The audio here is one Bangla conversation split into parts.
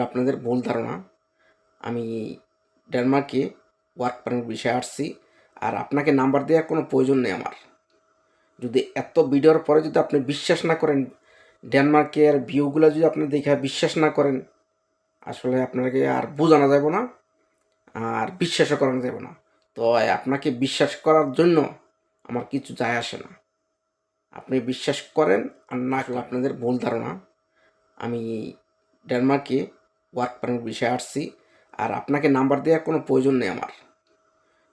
আপনাদের ভুল ধারণা। আমি ডেনমার্কে ওয়ার্ক পারমিট বিষয়ে আসছি, আর আপনাকে নাম্বার দেওয়ার কোনো প্রয়োজন নেই আমার। যদি এত ভিডিওর পরে যদি আপনি বিশ্বাস না করেন, ডেনমার্কের ভিউগুলো যদি আপনি দেখে বিশ্বাস না করেন, আসলে আপনাকে আর বোঝানো যাব না, আর বিশ্বাসও করানো যাবে না। তো আপনাকে বিশ্বাস করার জন্য আমার কিছু যায় আসে না। আপনি বিশ্বাস করেন আর না, আপনাদের ভুল ধারণা। আমি ডেনমার্কে ওয়ার্ক পারমিট বিষয়ে আসছি আর আপনাকে নাম্বার দেওয়ার কোনো প্রয়োজন নেই আমার।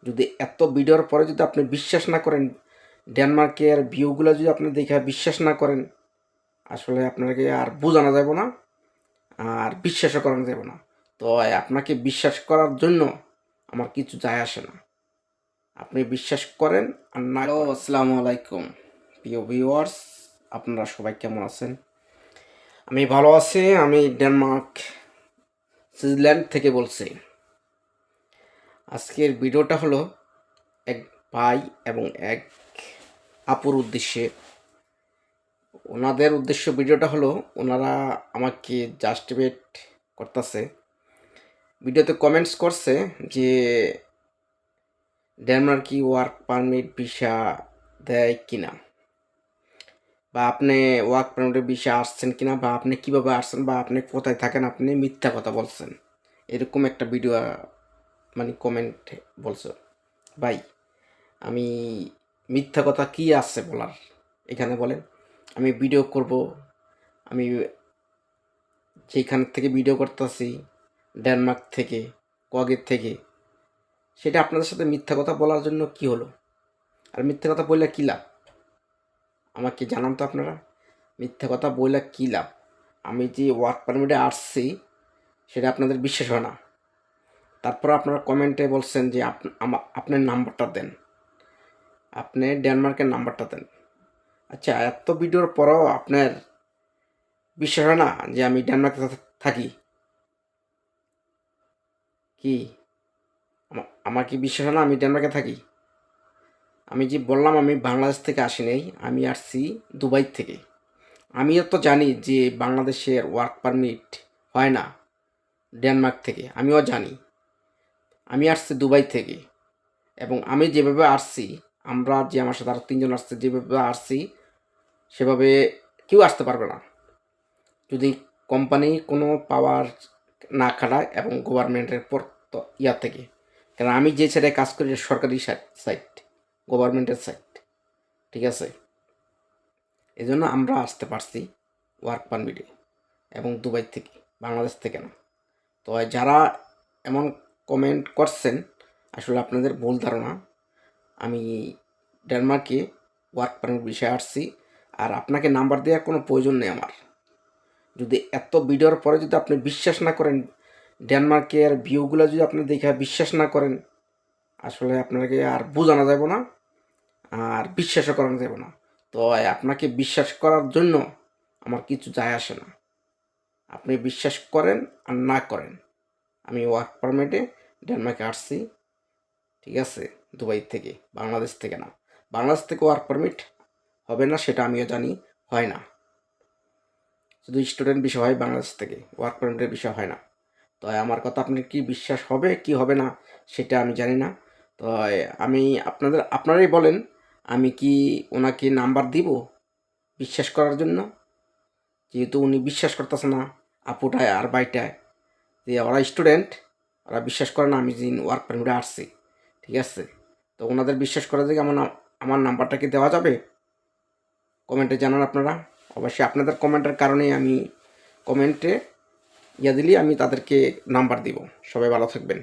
যদি এত ভিডিওর পরে যদি আপনি বিশ্বাস না করেন ডেনমার্কের ভিউগুলো যদি আপনি দেখে বিশ্বাস না করেন আসলে আপনাকে আর বোঝানো যাব না আর বিশ্বাসও করানো যাব না। তো আপনাকে বিশ্বাস করার জন্য আমার কিছু যায় আসে না। আপনি বিশ্বাস করেন আর না আসসালামু আলাইকুম। প্রিয় ভিউয়ার্স আপনারা সবাই কেমন আছেন? আমি ভালো আছি আমি ডেনমার্ক সুইজারল্যান্ড থেকে বলছি। আজকের ভিডিওটা হলো এক ভাই এবং এক আপুর উদ্দেশ্যে। ওনাদের উদ্দেশ্য ভিডিওটা হলো, ওনারা আমাকে জাস্টিফাইড করতেছে। ভিডিওতে কমেন্টস করছে যে ডেনমার্ক ওয়ার্ক পারমিট ভিসা দেয় কিনা? বা আপনি ওয়ার্ক পারমিটের বিষয়ে আসছেন কিনা বা আপনি কীভাবে আসছেন বা আপনি কোথায় থাকেন, আপনি মিথ্যা কথা বলছেন। এরকম একটা ভিডিও মানে কমেন্ট বলছো। ভাই, আমি মিথ্যা কথা কি আছে বলার? এখানে বলেন। আমি ভিডিও করব। আমি যেখান থেকে ভিডিও করতেছি ডেনমার্ক থেকে কগের থেকে, সেটা আপনাদের সাথে মিথ্যা কথা বলার জন্য কি হলো? আর মিথ্যা কথা বললে কী লাভ? আমাকে জানান তো আপনারা। মিথ্যা কথা বললে কী লাভ? আমি যে ওয়ার্ক পারমিটে আসছি, সেটা আপনাদের বিশ্বাস হয় না। তারপর আপনারা কমেন্টে বলছেন যে আপ- আপনার নাম্বারটা দেন। আপনি ডেনমার্কের নাম্বারটা দেন। আচ্ছা এত ভিডিওর পরেও আপনার বিশ্বাস হয় না যে আমি ডেনমার্কে থাকি? কি? আমার কি বিশ্বাস হয় না আমি ডেনমার্কে থাকি? আমি যে বললাম আমি বাংলাদেশ থেকে আসি নাই আমি আসছি দুবাই থেকে। আমিও তো জানি যে বাংলাদেশের ওয়ার্ক পারমিট হয় না ডেনমার্ক থেকে, আমিও জানি। আমি আসছি দুবাই থেকে এবং আমি যেভাবে আসছি, আমরা যে আমার সাথে আরও তিনজন আসছে, যেভাবে আসছি, সেভাবে কেউ আসতে পারবে না। যদি কোম্পানি কোনো পাওয়ার না খাটায় এবং গভর্নমেন্টের পর তো ইয়া থেকে, কারণ আমি যে সাইডে কাজ করি সরকারি সাইট গভর্নমেন্টের সাইট ঠিক আছে? এই জন্য আমরা আসতে পারছি ওয়ার্ক পারমিটে এবং দুবাই থেকে, বাংলাদেশ থেকে না। তো যারা এমন কমেন্ট করছেন, আসলে আপনাদের ভুল ধারণা। আমি ডেনমার্কে ওয়ার্ক পারমিট বিষয়ে আসছি, আর আপনাকে নাম্বার দেওয়ার কোনো প্রয়োজন নেই আমার। যদি এত ভিডিওর পরে যদি আপনি বিশ্বাস না করেন ডেনমার্কের ভিউগুলো যদি আপনি দেখে বিশ্বাস না করেন, আসলে আপনাকে আর বোঝানো যাব না। আর বিশ্বাসও করানো যাবে না। তো আপনাকে বিশ্বাস করার জন্য আমার কিছু যায় আসে না। আপনি বিশ্বাস করেন আর না করেন। আমি ওয়ার্ক পারমিটে ডেনমার্কে আসছি, ঠিক আছে? দুবাই থেকে, বাংলাদেশ থেকে না। বাংলাদেশ থেকে ওয়ার্ক পারমিট হবে না, সেটা আমিও জানি, হয় না। শুধু স্টুডেন্ট বিষয় হয় বাংলাদেশ থেকে ওয়ার্ক পারমিটের বিষয় হয় না। তো আমার কথা আপনার কি বিশ্বাস হবে, কি হবে না, সেটা আমি জানি না। তো আমি আপনাদের, আপনারাই বলেন আমি কি ওনাকে নাম্বার দিব বিশ্বাস করার জন্য? যেহেতু উনি বিশ্বাস করতেছে না আপুটায় আর বাইটায়, যে ওরা স্টুডেন্ট ওরা বিশ্বাস করে না আমি যে ওয়ার্ক পারমিটে আসছি, ঠিক আছে? তো ওনাদের বিশ্বাস করা থেকে আমার আমার নাম্বারটা কি দেওয়া যাবে? কমেন্টে জানান আপনারা। অবশ্যই আপনাদের কমেন্টের কারণেই আমি কমেন্টে ইয়া দিলেই আমি তাদেরকে নাম্বার দিব। সবাই ভালো থাকবেন।